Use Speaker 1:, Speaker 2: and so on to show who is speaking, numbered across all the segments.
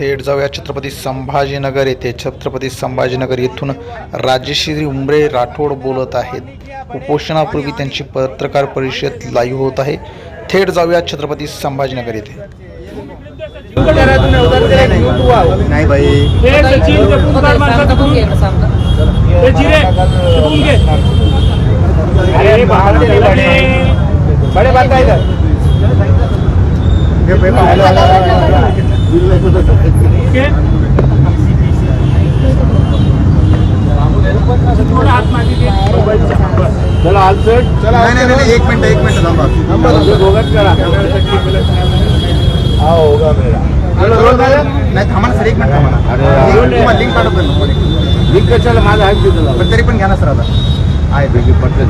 Speaker 1: थेट जाऊया छत्रपती संभाजीनगर. येथे छत्रपती संभाजीनगर येथून राजश्री उमरे राठोड बोलत आहेत. उपोषणापूर्वी त्यांची पत्रकार परिषद लाईव्ह होत आहे. थेट जाऊया छत्रपती संभाजीनगर येथे.
Speaker 2: नाही
Speaker 3: बाहेर बडे.
Speaker 2: बात काय चला आलसट चला. नाही नाही एक मिनिट एक मिनिट थांबा. भोगत करा. हा होगा मेरा. नाही थांबा ना सर एक मिनिट थांबा लिंक पाठवतो लिंक कशाला माझा आहे पण तरी पण घ्या ना सर आता. आहे. पैकी पटलं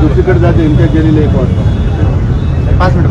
Speaker 2: दुसरीकडे जाते इंटर गेलेलं एक वाजता पाच मिनिट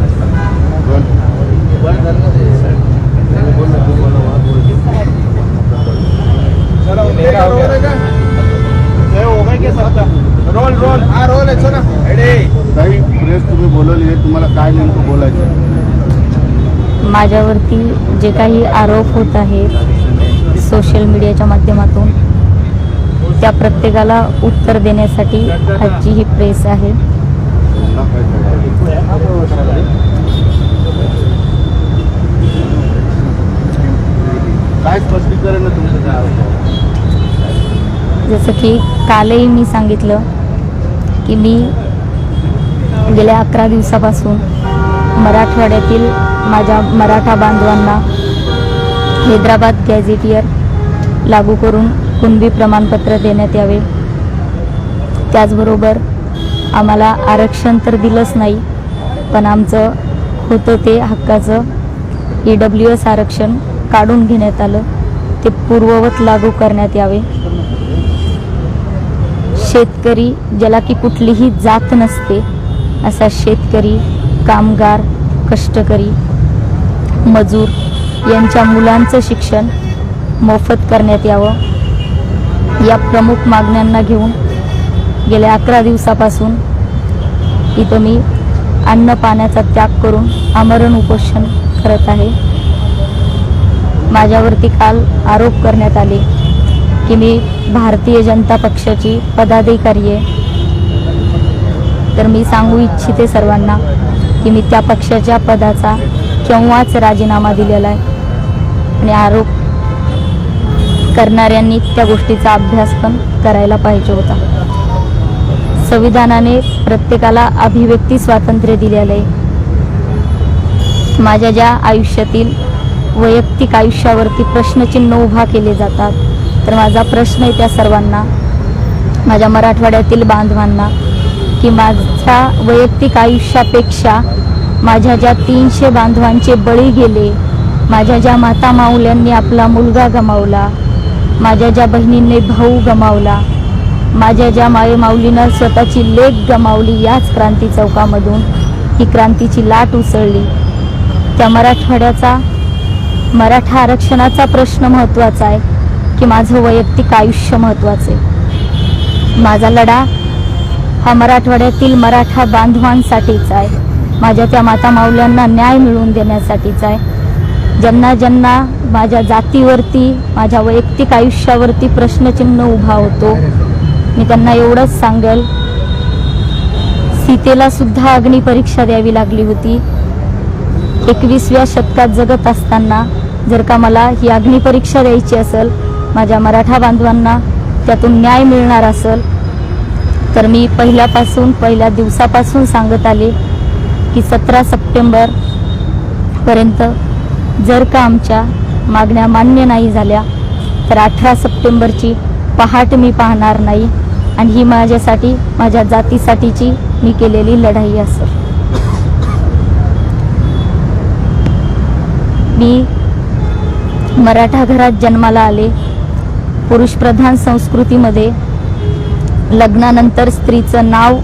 Speaker 4: माझ्यावरती जे काही आरोप होत आहेत सोशल मीडियाच्या माध्यमातून त्या प्रत्येकाला उत्तर देण्यासाठी आजची ही प्रेस आहे. जसं की कालही मी सांगितलं की मी गेल्या अकरा दिवसापासून मराठवाड्यातील माझ्या मराठा बांधवांना हैदराबाद गॅझेटियर लागू करून कुणबी प्रमाणपत्र देण्यात यावे. त्याचबरोबर आम्हाला आरक्षण तर दिलंच नाही पण आमचं होतं ते हक्काचं ई डब्ल्यू एस आरक्षण काढून घेण्यात आलं. ते पूर्ववत लागू करण्यात यावे. शेतकरी ज्याला की कुठलीही जात नसते असा शेतकरी कामगार कष्टकरी मजूर यांच्या मुलांचं शिक्षण मोफत करण्यात यावं. या प्रमुख मागण्यांना घेऊन गेल्या अकरा दिवसापासून इथं मी अन्न पाण्याचा त्याग करून आमरण उपोषण करत आहे. माझ्यावरती काल आरोप करण्यात आले की मी भारतीय जनता पक्षाची पदाधिकारी आहे. तर मी सांगू इच्छिते सर्वांना की मी त्या पक्षाच्या पदाचा केव्हाच राजीनामा दिलेला आहे. आणि आरोप करणाऱ्यांनी त्या गोष्टीचा अभ्यास पण करायला पाहिजे होता. संविधानाने प्रत्येकाला अभिव्यक्ती स्वातंत्र्य दिलेलं आहे. माझ्या ज्या आयुष्यातील वैयक्तिक आयुष्यावरती प्रश्नचिन्ह उभा केले जातात तर माझा प्रश्न आहे त्या सर्वांना माझ्या मराठवाड्यातील बांधवांना की माझ्या वैयक्तिक आयुष्यापेक्षा माझ्या ज्या तीनशे बांधवांचे बळी गेले माझ्या ज्या माता माऊल्यांनी आपला मुलगा गमावला माझ्या ज्या बहिणींनी भाऊ गमावला माझ्या ज्या माये माऊलीनं स्वतःची लेख गमावली याच क्रांती चौकामधून ही क्रांतीची लाट उसळली. त्या मराठवाड्याचा मराठा आरक्षणाचा प्रश्न महत्त्वाचा आहे की माझं वैयक्तिक आयुष्य महत्त्वाचं आहे. माझा लढा हा मराठवाड्यातील मराठा बांधवांसाठीचा आहे. माझ्या त्या माता माऊल्यांना न्याय मिळवून देण्यासाठीच आहे. ज्यांना ज्यांना माझ्या जातीवरती माझ्या वैयक्तिक आयुष्यावरती प्रश्नचिन्ह उभा होतो मी त्यांना एवढंच सांगेल. सीतेला सुद्धा अग्निपरीक्षा द्यावी लागली होती. एकवीसव्या शतकात जगत असताना जर का मला ही अग्निपरीक्षा द्यायची असेल माझ्या मराठा बांधवांना त्यातून न्याय मिळणार असेल तर मी पहिल्यापासून पहिल्या दिवसापासून सांगत आले की सतरा सप्टेंबर पर्यंत जर का आमच्या मागण्या मान्य नाही झाल्या तर अठरा सप्टेंबरची पहाट मी पाहणार नाही आणि ही माझ्यासाठी माझ्या जातीसाठीची मी केलेली लढाई असेल. मी मराठा घरात जन्माला आले पुरुषप्रधान संस्कृतीमध्ये लग्नानंतर स्त्रीचं नाव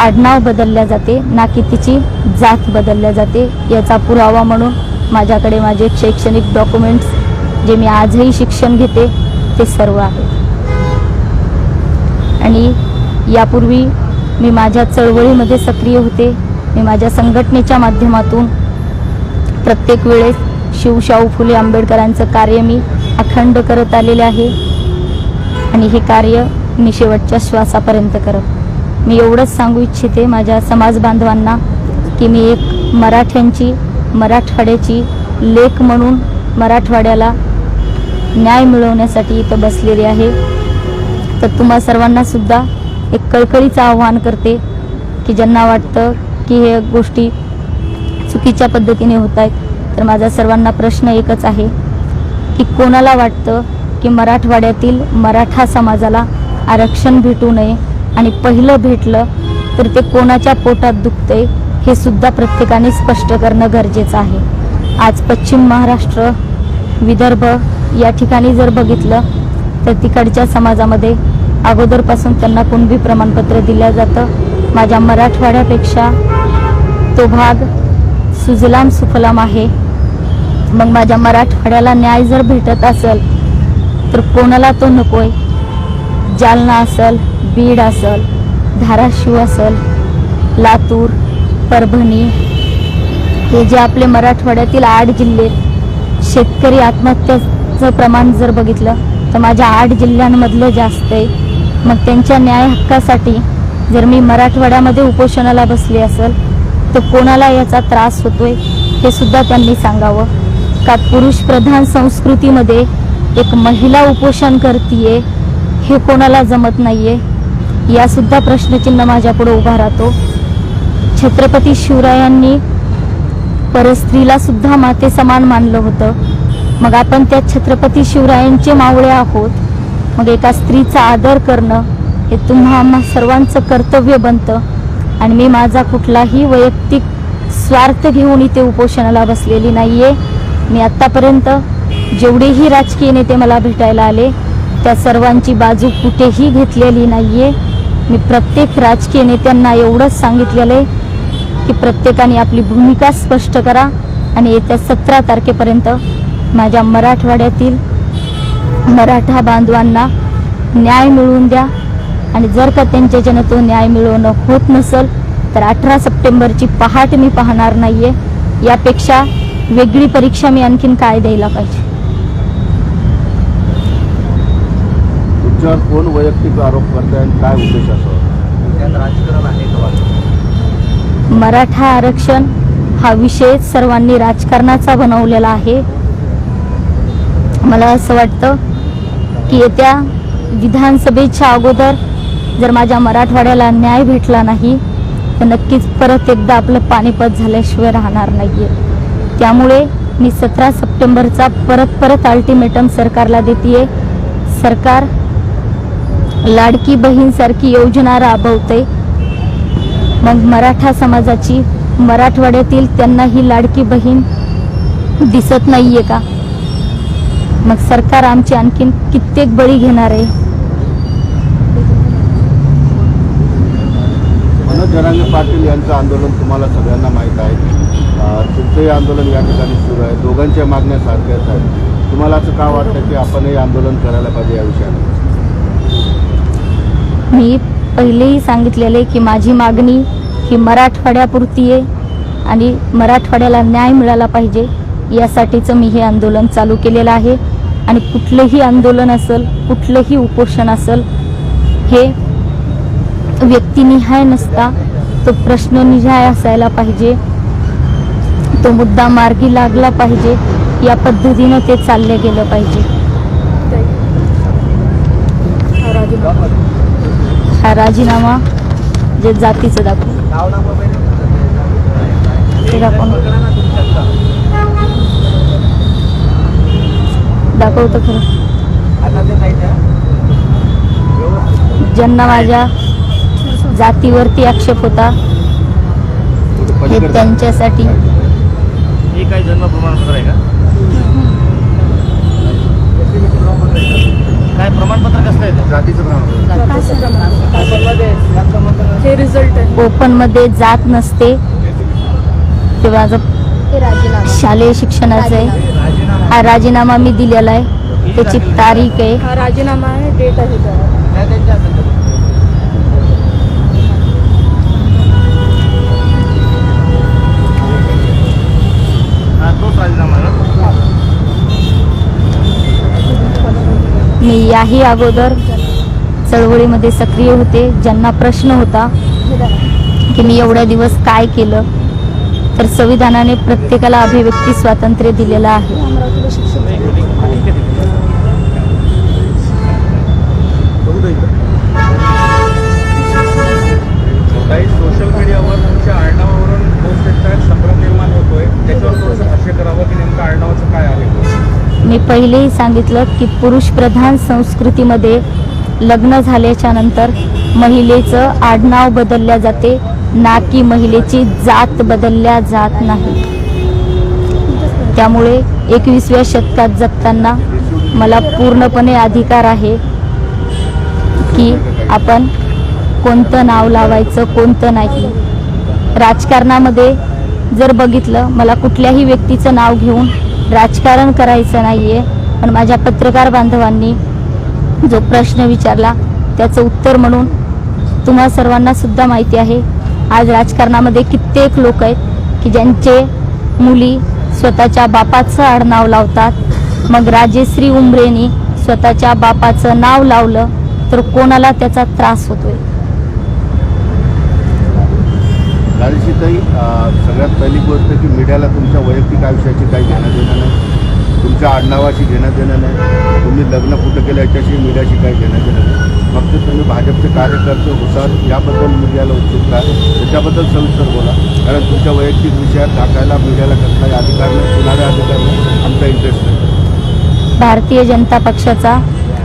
Speaker 4: आडनाव बदलल्या जाते ना की तिची जात बदलल्या जाते याचा पुरावा म्हणून माझ्याकडे माझे शैक्षणिक डॉक्युमेंट्स जे मी आजही शिक्षण घेते ते सर्व आहेत. आणि यापूर्वी मी माझ्या चळवळीमध्ये सक्रिय होते. मी माझ्या संघटनेच्या माध्यमातून प्रत्येक वेळेस शिवशाहू फुले आंबेडकरांचं कार्य मी अखंड करत आलेले आहे. आणि हे कार्य मी शेवटच्या श्वासापर्यंत करत मी एवढंच सांगू इच्छिते माझ्या समाज बांधवांना की मी एक मराठ्यांची मराठवाड्याची लेख म्हणून मराठवाड्याला न्याय मिळवण्यासाठी इथं बसलेली आहे. तर तुम्हा सर्वांना सुद्धा एक कळकळीचं आव्हान करते की ज्यांना वाटतं की हे गोष्टी चुकीच्या पद्धतीने होत आहेत तर माझा सर्वांना प्रश्न एकच आहे की कोणाला वाटतं की मराठवाड्यातील मराठा समाजाला आरक्षण भेटू नये आणि पहिलं भेटलं तर ते कोणाच्या पोटात दुखतंय हे सुद्धा प्रत्येकाने स्पष्ट करणं गरजेचं आहे. आज पश्चिम महाराष्ट्र विदर्भ या ठिकाणी जर बघितलं तर तिकडच्या समाजामध्ये अगोदरपासून त्यांना कुणबी प्रमाणपत्र दिलं जातं. माझ्या मराठवाड्यापेक्षा तो भाग सुजलाम सुफलाम आहे. मग माझ्या मराठवाड्याला न्याय जर भेटत असेल तर कोणाला तो नकोय? जालना असेल बीड असेल धाराशिव असेल लातूर परभणी हे जे आपले मराठवाड्यातील आठ जिल्हे आहेत, शेतकरी आत्महत्याचं प्रमाण जर बघितलं तर माझ्या आठ जिल्ह्यांमधलं जास्त आहे. मग त्यांच्या न्याय हक्कासाठी जर मी मराठवाड्यामध्ये उपोषणाला बसले असेल तर कोणाला याचा त्रास होतोय हे सुद्धा त्यांनी सांगावं. का पुरुष प्रधान संस्कृतीमध्ये एक महिला उपोषण करतीये हे कोणाला जमत नाहीये या सुद्धा प्रश्नचिन्ह माझ्यापुढे उभा राहतो. छत्रपती शिवरायांनी परस्त्रीला सुद्धा माते समान मानलं होतं. मग आपण त्या छत्रपती शिवरायांचे मावळे आहोत. मग एका स्त्रीचा आदर करणं हे तुम्हा आम्हा सर्वांचं कर्तव्य बनतं. आणि मी माझा कुठलाही वैयक्तिक स्वार्थ घेऊन इथे उपोषणाला बसलेली नाहीये. मी आत्तापर्यंत जेवढेही राजकीय नेते मला भेटायला आले त्या सर्वांची बाजू कुठेही घेतलेली नाही आहे मी प्रत्येक राजकीय नेत्यांना एवढंच सांगितलेलं आहे की प्रत्येकाने आपली भूमिका स्पष्ट करा आणि येत्या सतरा तारखेपर्यंत माझ्या मराठवाड्यातील मराठा बांधवांना न्याय मिळवून द्या. आणि जर का त्यांच्याच्यानं तो न्याय मिळवणं होत नसेल तर अठरा सप्टेंबरची पहाट मी पाहणार नाही आहे यापेक्षा वेगळी परीक्षा मी आणखीन काय द्यायला पाहिजे.
Speaker 2: तुमच्यावर कोण वैयक्तिक आरोप करताय आणि काय उद्देश असावा
Speaker 4: मराठा आरक्षण हा विषय सर्वांनी राजकारणाचा बनवलेला आहे. मला असं वाटतं की येत्या विधानसभेच्या अगोदर जर माझ्या मराठवाड्याला न्याय भेटला नाही तर नक्कीच परत एकदा आपलं पानिपत झाल्याशिवाय राहणार नाहीये. त्यामुळे मी सतरा सप्टेंबरचा परत परत अल्टिमेटम सरकारला देते सरकार लाडकी बहीणसारखी योजना राबवते. मग मराठा समाजाची मराठवाड्यातील त्यांना ही लाडकी बहीण दिसत नाहीये का? मग सरकार आमची आणखीन कित्येक बळी घेणार आहे?
Speaker 2: मनोज जरांगे पाटील यांचं आंदोलन तुम्हाला सगळ्यांना माहीत आहे. तुमचंही आंदोलन या ठिकाणी सुरू आहे. दोघांच्या मागण्या सारख्याच आहेत. तुम्हाला असं का वाटतं की आपणही आंदोलन करायला पाहिजे या विषयावर?
Speaker 4: मी पहिलेही सांगितलेले की माझी मागणी ही मराठवाड्यापुरती आहे आणि मराठवाड्याला न्याय मिळाला पाहिजे यासाठीचं मी हे आंदोलन चालू केलेलं आहे. आणि कुठलंही आंदोलन असेल कुठलंही उपोषण असेल हे व्यक्तिनिहाय नसता तो प्रश्ननिहाय असायला पाहिजे तो मुद्दा मार्गी लागला पाहिजे या पद्धतीनं ते चालले गेलं पाहिजे. हा राजीनामा जे जातीचं दाखव ते दाखवून. दाखवतं दाखवतो खरं. ज्यांना माझ्या जातीवरती आक्षेप होता हे त्यांच्यासाठी.
Speaker 3: हे काय जन्म प्रमाणपत्र आहे का? काय प्रमाणपत्र कसलं आहे ते?
Speaker 2: जातीचं प्रमाण
Speaker 5: हे रिझल्ट आहे.
Speaker 4: ओपनमध्ये जात नसते. ते माझं शालेय शिक्षणाचं आहे. हा राजीनामा मी दिलेला आहे. त्याची तारीख आहे.
Speaker 5: हा राजीनामा आहे डेट आहे
Speaker 4: मी याही अगोदर चळवळीमध्ये सक्रिय होते. ज्यांना प्रश्न होता की मी एवढ्या दिवस काय केलं तर संविधानाने प्रत्येकाला अभिव्यक्ती स्वातंत्र्य दिलेलं आहे
Speaker 6: काही सोशल मीडियावर तुमच्या आडनावावरून पोस्ट येतात संभ्रम निर्माण होतोय त्याच्यावर थोडंसं भाष्य करावं की नेमकं आडनावाचं काय आहे
Speaker 4: मी पहिलेही सांगितलं की पुरुषप्रधान संस्कृतीमध्ये लग्न झाल्याच्यानंतर महिलेचं आडनाव बदलल्या जाते ना की महिलेची जात बदलल्या जात नाही. त्यामुळे एकविसव्या शतकात जगताना मला पूर्णपणे अधिकार आहे की आपण कोणतं नाव लावायचं कोणतं नाही. राजकारणामध्ये जर बघितलं मला कुठल्याही व्यक्तीचं नाव घेऊन राजकारण करायचं नाही आहे पण माझ्या पत्रकार बांधवांनी जो प्रश्न विचारला त्याचं उत्तर म्हणून तुम्हा सर्वांना सुद्धा माहिती आहे. आज राजकारणामध्ये कित्येक लोक आहेत की ज्यांचे मुली स्वतःच्या बापाचं आडनाव लावतात. मग राजेश्री उमरेनी स्वतःच्या बापाचं नाव लावलं तर कोणाला त्याचा त्रास होतोय?
Speaker 2: राजश्रीताई सगळ्यात पहिली गोष्ट की मीडियाला तुमच्या वैयक्तिक आयुष्याची काही घेणं देणं नाही. तुमच्या आडनावाशी घेणं देणं नाही. तुम्ही लग्न कुठं केलं याच्याशी मीडियाशी काही घेणं देणं नाही. फक्त तुम्ही भाजपचे कार्यकर्ते होतात याबद्दल मीडियाला उत्सुकता आहे. त्याच्याबद्दल सविस्तर बोला. कारण तुमच्या वैयक्तिक विषयात टाकायला मीडियाला कसलाही अधिकार नाही कुणाला अधिकार नाही आमचा इंटरेस्ट नाही.
Speaker 4: भारतीय जनता पक्षाचा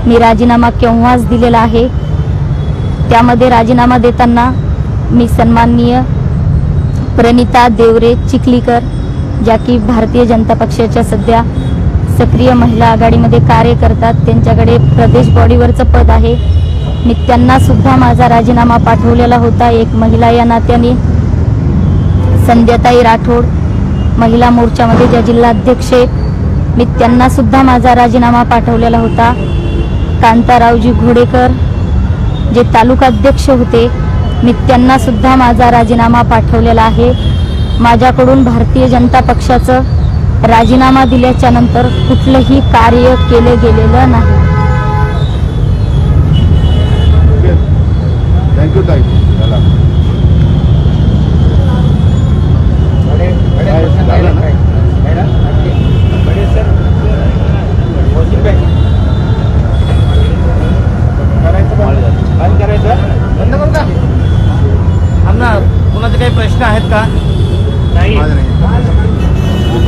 Speaker 4: मी राजीनामा केव्हाच दिलेला आहे त्यामध्ये राजीनामा देताना मी सन्माननीय प्रणिता देवरे चिखलीकर ज्या की भारतीय जनता पक्षाच्या सध्या सक्रिय महिला आघाडीमध्ये कार्य करतात. त्यांच्याकडे प्रदेश बॉडीवरचं पद आहे. मी त्यांना सुद्धा माझा राजीनामा पाठवलेला होता. एक महिला या नात्याने संध्याताई राठोड महिला मोर्चामध्ये ज्या जिल्हाध्यक्ष आहेत मी त्यांना सुद्धा माझा राजीनामा पाठवलेला होता. कांतारावजी घोडेकर जे तालुकाध्यक्ष होते मी त्यांना सुद्धा माझा राजीनामा पाठवलेला आहे. माझ्याकडून भारतीय जनता पक्षाचं राजीनामा दिल्याच्या नंतर कुठलंही कार्य केलं गेलेलं नाही.
Speaker 2: थँक्यू ताई चला काय झालं ना?
Speaker 3: बंद करायचं बंद करू का आमना कुणाचे काही प्रश्न आहेत का नाही
Speaker 2: माझं नाही.